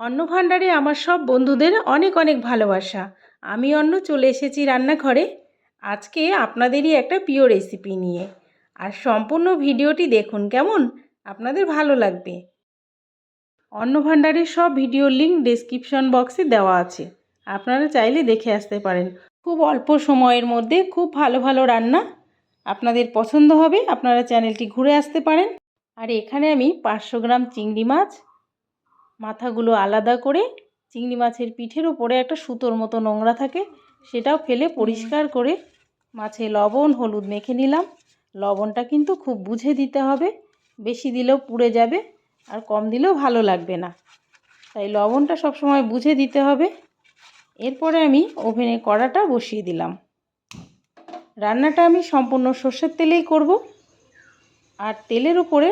অন্ন ভাণ্ডারে আমার সব বন্ধুদের অনেক অনেক ভালোবাসা। আমি অন্য চলে এসেছি রান্নাঘরে। আজকে আপনাদেরই একটা প্রিয় রেসিপি নিয়ে। আর সম্পূর্ণ ভিডিওটি দেখুন, কেমন? আপনাদের ভালো লাগবে। অন্ন ভাণ্ডারের সব ভিডিওর লিঙ্ক ডেসক্রিপশন বক্সে দেওয়া আছে। আপনারা চাইলে দেখে আসতে পারেন। খুব অল্প সময়ের মধ্যে খুব ভালো ভালো রান্না আপনাদের পছন্দ হবে। আপনারা চ্যানেলটি ঘুরে আসতে পারেন। আর এখানে আমি পাঁচশো গ্রাম চিংড়ি মাছ মাথাগুলো আলাদা করে চিংড়ি মাছের পিঠের ওপরে একটা সুতোর মতো নোংরা থাকে সেটাও ফেলে পরিষ্কার করে মাছে লবণ হলুদ মেখে নিলাম। লবণটা কিন্তু খুব বুঝে দিতে হবে বেশি দিলেও পুড়ে যাবে আর কম দিলেও ভালো লাগবে না। তাই লবণটা সবসময় বুঝে দিতে হবে। এরপরে আমি ওভেনে কড়াটা বসিয়ে দিলাম। রান্নাটা আমি সম্পূর্ণ সর্ষের তেলেই করব। আর তেলের উপরে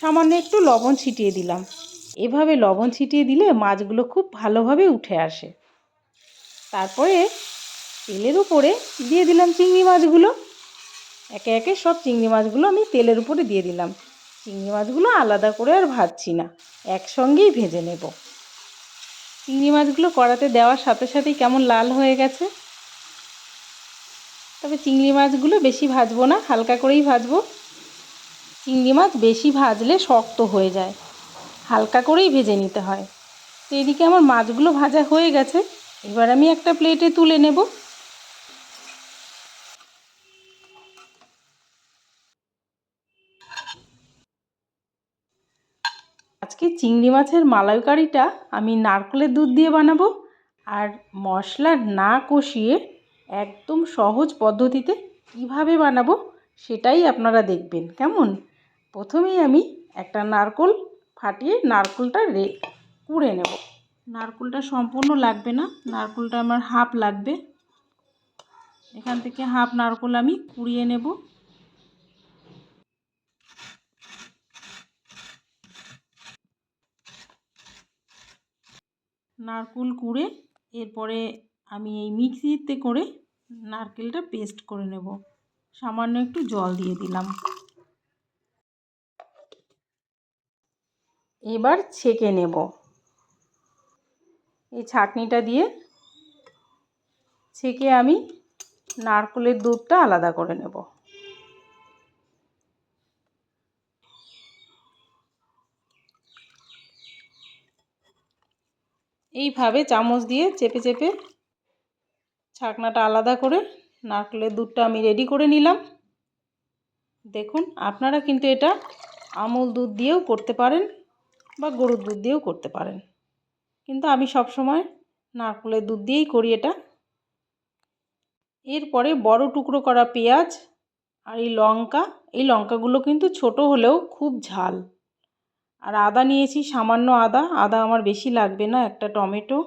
সামান্য একটু লবণ ছিটিয়ে দিলাম। এভাবে লবণ ছিটিয়ে দিলে মাছগুলো খুব ভালোভাবে উঠে আসে। তারপরে তেলের উপরে দিয়ে দিলাম চিংড়ি মাছগুলো। একে একে সব চিংড়ি মাছগুলো আমি তেলের উপরে দিয়ে দিলাম। চিংড়ি মাছগুলো আলাদা করে আর ভাজছি না, একসঙ্গেই ভেজে নেব। চিংড়ি মাছগুলো কড়াতে দেওয়ার সাথে সাথেই কেমন লাল হয়ে গেছে। তবে চিংড়ি মাছগুলো বেশি ভাজবো না, হালকা করেই ভাজবো। চিংড়ি মাছ বেশি ভাজলে শক্ত হয়ে যায়। হালকা করেই ভেজে নিতে হয়। তো এদিকে আমার মাছগুলো ভাজা হয়ে গেছে। এবার আমি একটা প্লেটে তুলে নেব। আজকে চিংড়ি মাছের মালাইকারিটা আমি নারকেলের দুধ দিয়ে বানাবো আর মশলা না কষিয়ে একদম সহজ পদ্ধতিতে কীভাবে বানাবো সেটাই আপনারা দেখবেন। কেমন? প্রথমেই আমি একটা নারকোল ফাটিয়ে নারকোলটা রে, কুড়ে নেব। নারকোলটা সম্পূর্ণ লাগবে না, নারকোলটা আমার হাফ লাগবে। এখান থেকে হাফ নারকোল আমি কুড়িয়ে নেব। নারকুল কুড়ে এরপরে আমি এই মিক্সিতে করে নারকেলটা পেস্ট করে নেব। সামান্য একটু জল দিয়ে দিলাম। এবার ছেঁকে নেব। এই ছাঁকনিটা দিয়ে ছেঁকে আমি নারকেলের দুধটা আলাদা করে নেব। এইভাবে চামচ দিয়ে চেপে চেপে ছাকনাটা আলাদা করে নারকেলের দুধটা আমি রেডি করে নিলাম। দেখুন, আপনারা কিন্তু এটা আমুল দুধ দিয়েও করতে পারেন। বা গরুর দুধ দিয়েও করতে পারেন। কিন্তু আমি সব সময় নারকেলের দুধ দিয়েই করি এটা। এরপরে বড় টুকরো করা পেঁয়াজ আর এই লঙ্কা, এই লঙ্কাগুলো কিন্তু ছোট হলেও খুব ঝাল। আর আদা নিয়েছি, সামান্য আদা। আদা আমার বেশি লাগবে না, একটা টমেটো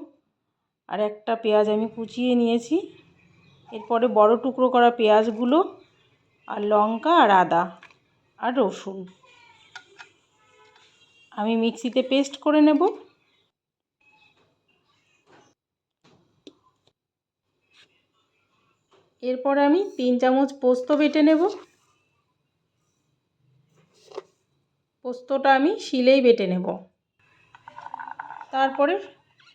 আর একটা পেঁয়াজ আমি কুচিয়ে নিয়েছি। এরপরে বড় টুকরো করা পেঁয়াজগুলো আর লঙ্কা আর আদা আর রসুন। আমি মিক্সিতে পেস্ট করে নেব। এরপরে আমি তিন চামচ পোস্ত বেটে নেব। পোস্তটা আমি শিলেই বেটে নেব। তারপরে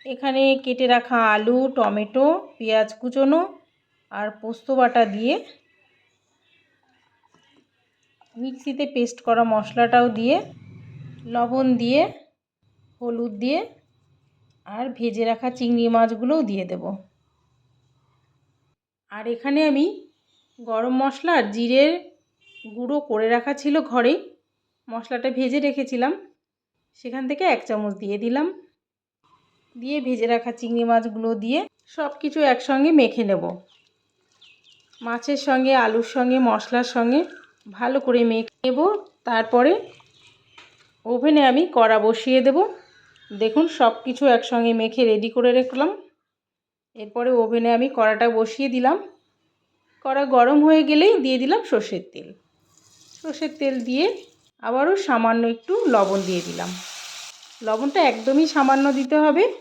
এখানে কেটে রাখা আলু, টমেটো, পেঁয়াজ কুচোনো আর পোস্ত বাটা দিয়ে মিক্সিতে পেস্ট করা মশলাটাও দিয়ে লবণ দিয়ে, হলুদ দিয়ে আর ভেজে রাখা চিংড়ি মাছগুলোও দিয়ে দেব। আর এখানে আমি গরম মশলা আর জিরের গুঁড়ো করে রাখা ছিল ঘরেই মশলাটা ভেজে রেখেছিলাম। সেখান থেকে এক চামচ দিয়ে দিলাম। দিয়ে ভেজে রাখা চিংড়ি মাছগুলো দিয়ে সব কিছু একসঙ্গে মেখে নেব। মাছের সঙ্গে, আলুর সঙ্গে, মশলার সঙ্গে ভালো করে মেখে নেব। তারপরে ওভেনে আমি কড়া বসিয়ে দেব। দেখুন সব কিছু একসঙ্গে মেখে রেডি করে রাখলাম। এরপরে ওভেনে আমি কড়াটা বসিয়ে দিলাম। কড়া গরম হয়ে গেলেই দিয়ে দিলাম সর্ষের তেল। সর্ষের তেল দিয়ে আবারও সামান্য একটু লবণ দিয়ে দিলাম। লবণটা একদমই সামান্য দিতে হবে।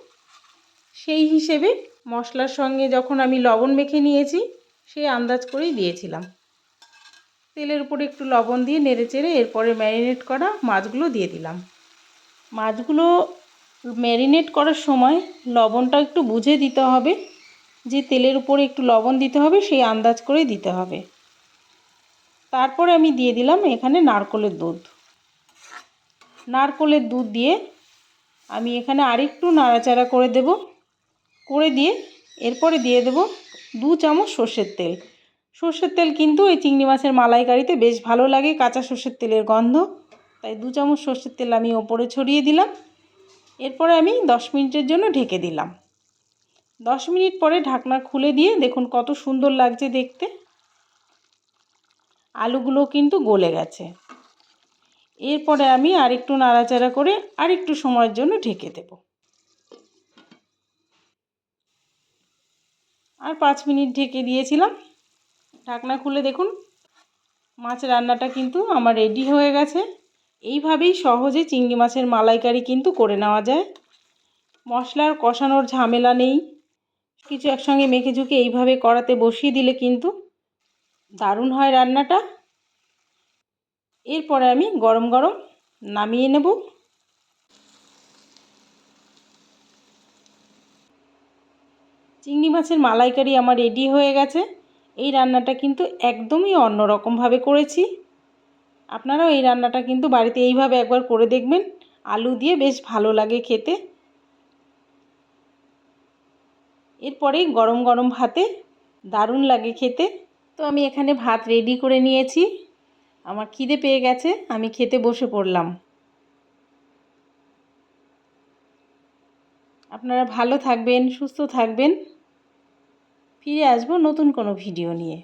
সেই হিসেবে মশলার সঙ্গে যখন আমি লবণ মেখে নিয়েছি, সেই আন্দাজ করেই দিয়েছিলাম। তেলের উপরে একটু লবণ দিয়ে নেড়ে চেড়ে এরপরে ম্যারিনেট করা মাছগুলো দিয়ে দিলাম। মাছগুলো ম্যারিনেট করার সময় লবণটা একটু বুঝে দিতে হবে। যে তেলের উপরে একটু লবণ দিতে হবে, সেই আন্দাজ করেই দিতে হবে। তারপরে আমি দিয়ে দিলাম এখানে নারকলের দুধ। নারকলের দুধ দিয়ে আমি এখানে আরেকটু নাড়াচাড়া করে দেব। করে দিয়ে এরপরে দিয়ে দেব দু চামচ সর্ষের তেল। সর্ষের তেল কিন্তু এই চিংড়ি মাছের মালাইকারিতে বেশ ভালো লাগে কাঁচা সর্ষের তেলের গন্ধ। তাই দু চামচ সর্ষের তেল আমি ওপরে ছড়িয়ে দিলাম। এরপরে আমি দশ মিনিটের জন্য ঢেকে দিলাম। দশ মিনিট পরে ঢাকনা খুলে দিয়ে দেখুন কত সুন্দর লাগছে দেখতে। আলুগুলো কিন্তু গলে গেছে। এরপরে আমি আরেকটু নাড়াচাড়া করে আরেকটু সময়ের জন্য ঢেকে দেব। আর পাঁচ মিনিট ঢেকে দিয়েছিলাম। ঢাকনা খুলে দেখুন। মাছ রান্নাটা কিন্তু আমার রেডি হয়ে গেছে। এইভাবেই সহজে চিংড়ি মাছের মালাইকারি কিন্তু করে নেওয়া যায়। মশলার কষানোর ঝামেলা নেই। কিছু একসঙ্গে মেখে ঝুঁকে এইভাবে কড়াতে বসিয়ে দিলে কিন্তু দারুণ হয় রান্নাটা। এরপরে আমি গরম গরম নামিয়ে নেব। চিংড়ি মাছের মালাইকারি আমার রেডি হয়ে গেছে। এই রান্নাটা কিন্তু একদমই অন্যরকমভাবে করেছি। আপনারাও এই রান্নাটা কিন্তু বাড়িতে এইভাবে একবার করে দেখবেন। আলু দিয়ে বেশ ভালো লাগে খেতে। এরপরেই গরম গরম ভাতে দারুণ লাগে খেতে। তো আমি এখানে ভাত রেডি করে নিয়েছি। আমার খিদে পেয়ে গেছে, আমি খেতে বসে পড়লাম। আপনারা ভালো থাকবেন, সুস্থ থাকবেন। ফিরে আসব নতুন কোনো ভিডিও নিয়ে।